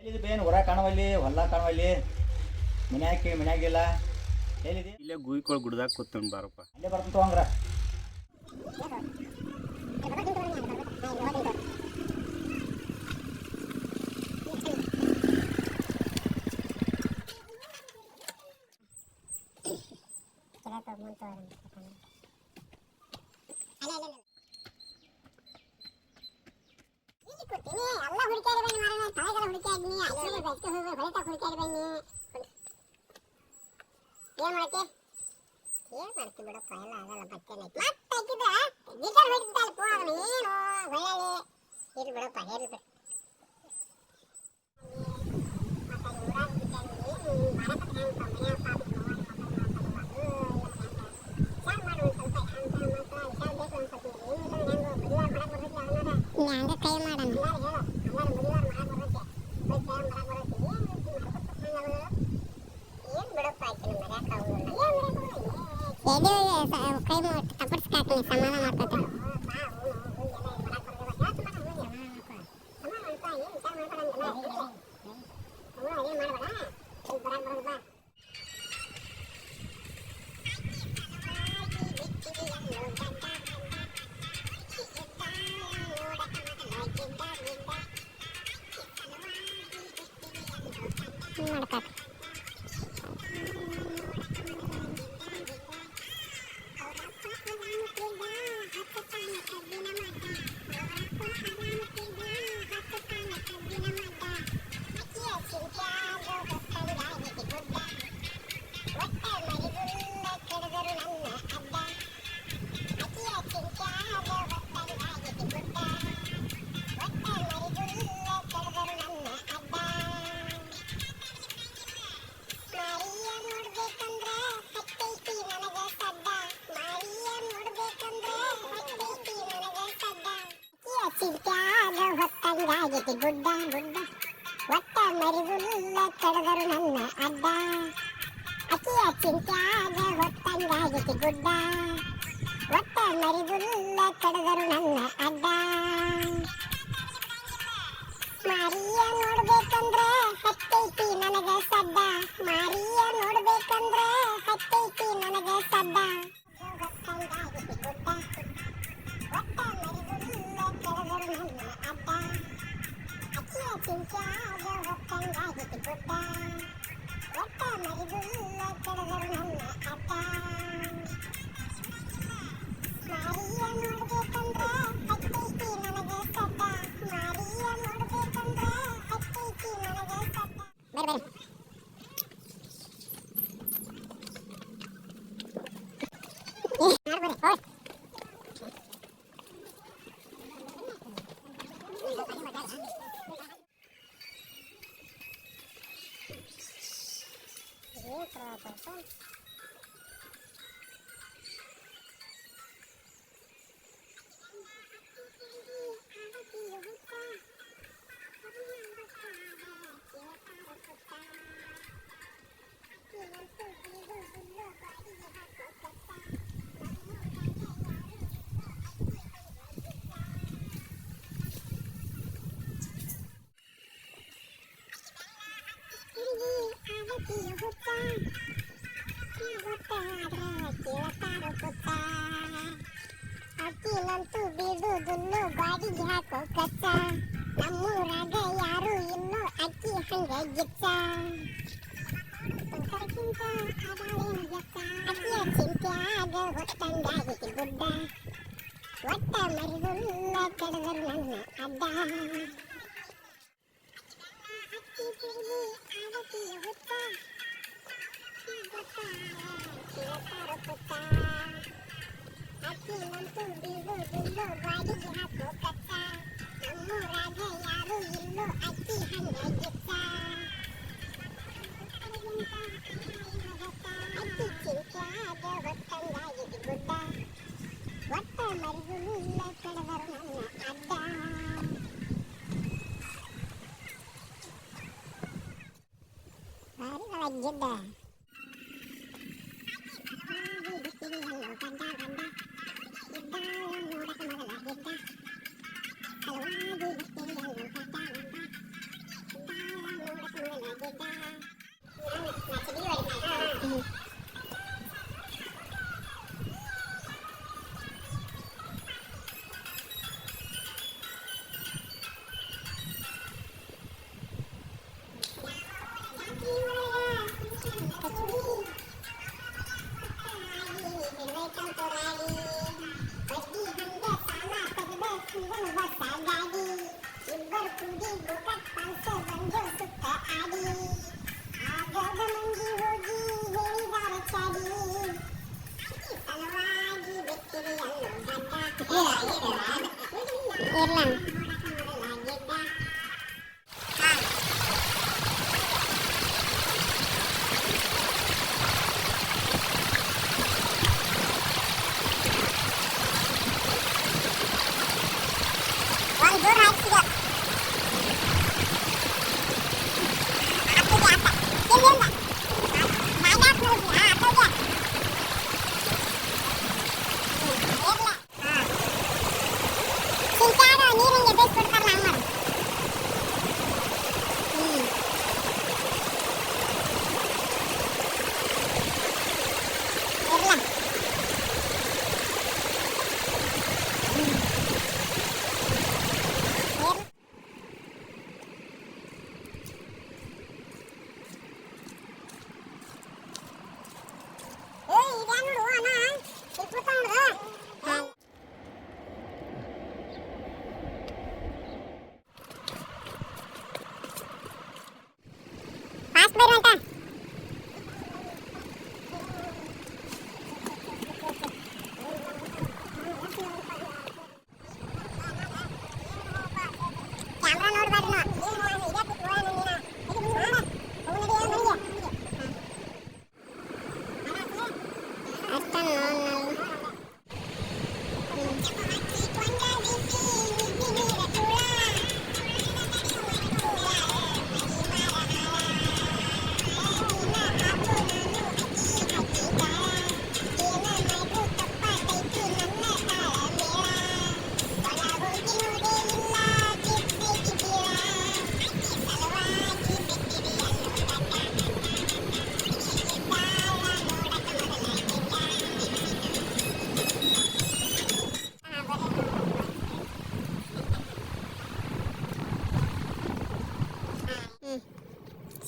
ಎಲ್ಲಿದೆ ಬೇನ್? ಹೊರ ಕಾಣವಲ್ಲಿ ಹೊಲ ಕಾಣವಲ್ಲಿ ಮನ್ಯಾಕಿ ಮನ್ಯಾಗಿಲ್ಲ. ಎಲ್ಲಿದೆ? ಇಲ್ಲೇ ಗುಯ್ಕೊಳ್ ಗುಡ್ದಾಗ ಕೂತ್ಕೊಂಡು ಬಾರಪ್ಪ. ಅಲ್ಲೇ ಬರ್ತಂತ ತಗೊಂಗ್ರ ಎಲ್ಲ ಹುಡುಕಾಡಿ ಬನ್ನಿ ಮಾರಾಯ ತಲೆಗೆಲ್ಲ ಹುಡುಕಾಡಿ ಬೈಕ್ ಹೋಗಿ ಹೊರಟ ಹುಡುಕಾಡಿ ಬನ್ನಿ ಏನ್ ಮಾಡತ್ತೆ ಏನ್ ಮಾಡ್ತಿ ಬಿಡಪ್ಪ ಆಗಲ್ಲ ಮತ್ತೆ ಪೋ ಏನು ಬಿಡು ಮಾಡ್ಕಾಕ ಹೊತ್ತಂಗಾಗೈತಿ ಗುಡ್ಡ ಗುಡ್ಡ. ಒಟ್ಟ ಮರಿಗುಲ್ಲ ಕಡದರು ನನ್ನ ಅಡ್ಡ. ಅಕ್ಕಿಯ ಚಿಂತ್ಯಾಗ ಹೊತ್ತಂಗಾಗೈತಿ ಗುಡ್ಡ. ಒಟ್ಟ ಮರಿಗುಲ್ಲ ಕಡದರು ನನ್ನ ಅಡ್ಡ. ಮಾರಿಯ ನೋಡ್ಬೇಕಂದ್ರೆ ಹತ್ತೈತಿ ನನಗೆ ಸಡ್ಡ ಮಾರಿಯ ನೋಡ್ಬೇಕಂದ್ರ ಹತ್ತೈತಿ ನನಗೆ ಸದ್ದ. Goodbye. पूछ रहा था सर ಹಾಕೋ ಕಚ್ಚ ನಮ್ಮೂರಾಗ ಯಾರು ಇನ್ನು ಅಕ್ಕಿ ಹಂಗ ಗಿಚ್ಚ ಅಕ್ಕಿಯ ಚಿಂತ್ಯಾಗ ಹೊತ್ತಂಗಾಗೈತಿ ಗುಡ್ಡ ಒಟ್ಟ ಮರಿಗುಲ್ಲ ಕೆಡದರು ನನ್ನ ಅಡ್ಡ ಅಕ್ಕಿ ತಿರುಗಿ ಆಡತಿಯ ಹುತ್ತ ಅಕ್ಕಿನಂತೂ ಬಿಡುದಿಲ್ಲ ಬಾಡಿಗೆ ಹಾಕೋ 真的 นี่แหละนี่แหละกดหลัง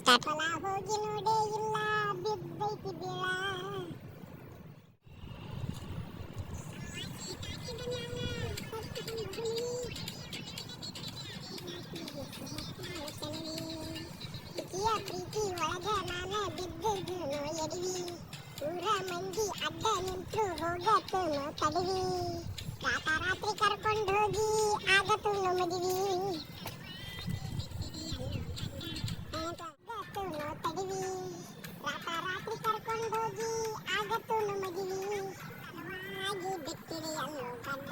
ಸ್ಟಾರ್ಟ್ ಹೊಲ ಹೋಗಿ ನೋಡೇ ಇಲ್ಲ ಬಿದ್ದೈತಿ ಬೀಳ ಪ್ರೀತಿಯ ಪ್ರೀತಿ ಒಳಗ ನಾನ ಬಿದ್ದದ್ದು ಎಡವಿ ಊರ ಮಂದಿ ಅಡ್ಡ ನಿಂತು ಹೋಗತ್ತನು ತಡವಿ ರಾತ ರಾತ್ರಿ ಕರ್ಕೊಂಡು ಹೋಗಿ ಆಗತ್ತು ಮದುವೆ ಆಗಿ ಬಿಟ್ಟಿರಿ ಅಲ್ಲೋ ಗಡ್ಡ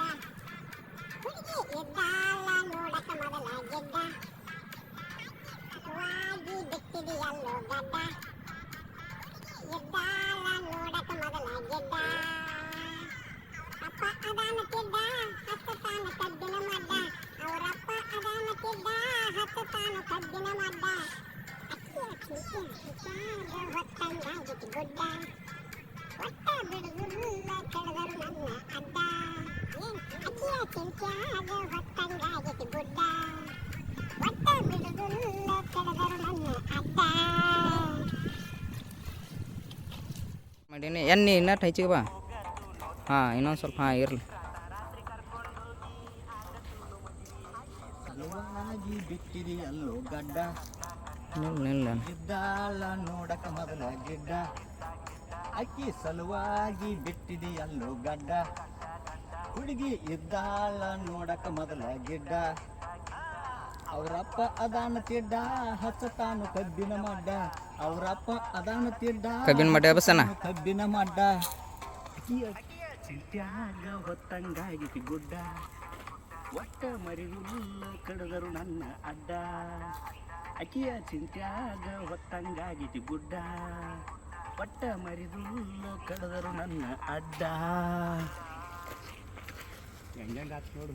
ಹುಡುಗಿ ಎದ್ದಾಳ ನೋಡಕ ಮೊದಲ ಗೆಡ್ಡ ವಾಗಿ ಬಿಟ್ಟಿರಿ ಅಲ್ಲೋ ಗಡ್ಡ ಎದ್ದಾಳ ನೋಡಕ ಮೊದಲ ಗೆಡ್ಡ ಅಪ್ಪ ಅದಾನ ತಿದ್ದ ಹತ್ತು ತಾನ ಕಬ್ಬಿನ ಮಡ್ಡ ಅವರಪ್ಪ ಅದಾನ ತಿದ್ದ ಹತ್ತು ತಾನ ಕಬ್ಬಿನ ಮಡ್ಡ ಹೊತ್ತಂಗಾಗಿತ್ತು ಗುಡ್ಡ ಒಟ್ಟ ಬಿಡುವುದಿಲ್ಲ ಕೆಳದರು ನನ್ನ ಅಡ್ಡ ಏನ್ ಅಕ್ಕಿಯ ಗುಡ್ಡ ಒಟ್ಟ ನನ್ನ ಅಡ್ಡ ಮಾಡೀನಿ. ಎಣ್ಣೆ ಇನ್ನಟ್ಟು ಹೆಚ್ಚಿಗೆ ಬಾ. ಹಾಂ ಇನ್ನೊಂದು ಸ್ವಲ್ಪ ಹಾಂ ಇರಲಿ. ಬಿಟ್ಟಿದಿ ಅಲ್ಲೋ ಗಡ್ಡ? ನಿಲ್ಲ ನೋಡಕ ಮೊದಲ ಗಿಡ್ಡ. ಅಕ್ಕಿ ಸಲುವಾಗಿ ಬಿಟ್ಟಿದಿ ಅಲ್ಲೋ ಗಡ್ಡ? ಹುಡುಗಿ ಇದ್ದಾಳ ನೋಡಕ ಮೊದಲ ಗಿಡ್ಡ. ಅವರಪ್ಪ ಅದಾನ ತಿಡ್ಡ ಹಚ್ಚತಾನು ಕಬ್ಬಿನ ಮಡ್ಡ. ಅವರಪ್ಪ ಅದಾನ ತಿಡ್ಡ ಕಬ್ಬಿನ ಮಡ್ಡ ಬಸನ ಕಬ್ಬಿನ ಮಡ್ಡ. ಚಿಂತ್ಯಾಗ ಹೊತ್ತಂಗಾಗಿತಿ ಗುಡ್ಡ. ಒಟ್ಟ ಮರಿಗುಲ್ಲ ಕಡದರು ನನ್ನ ಅಡ್ಡ. ಅಕಿಯ ಚಿಂತ್ಯಾಗ ಹೊತ್ತಂಗಾಗಿ ಗುಡ್ಡ. ಒಟ್ಟ ಮರಿದುಲ್ಲ ಕಡದರು ನನ್ನ ಅಡ್ಡ. ಹೆಂಗಂಗಾತ್ ನೋಡು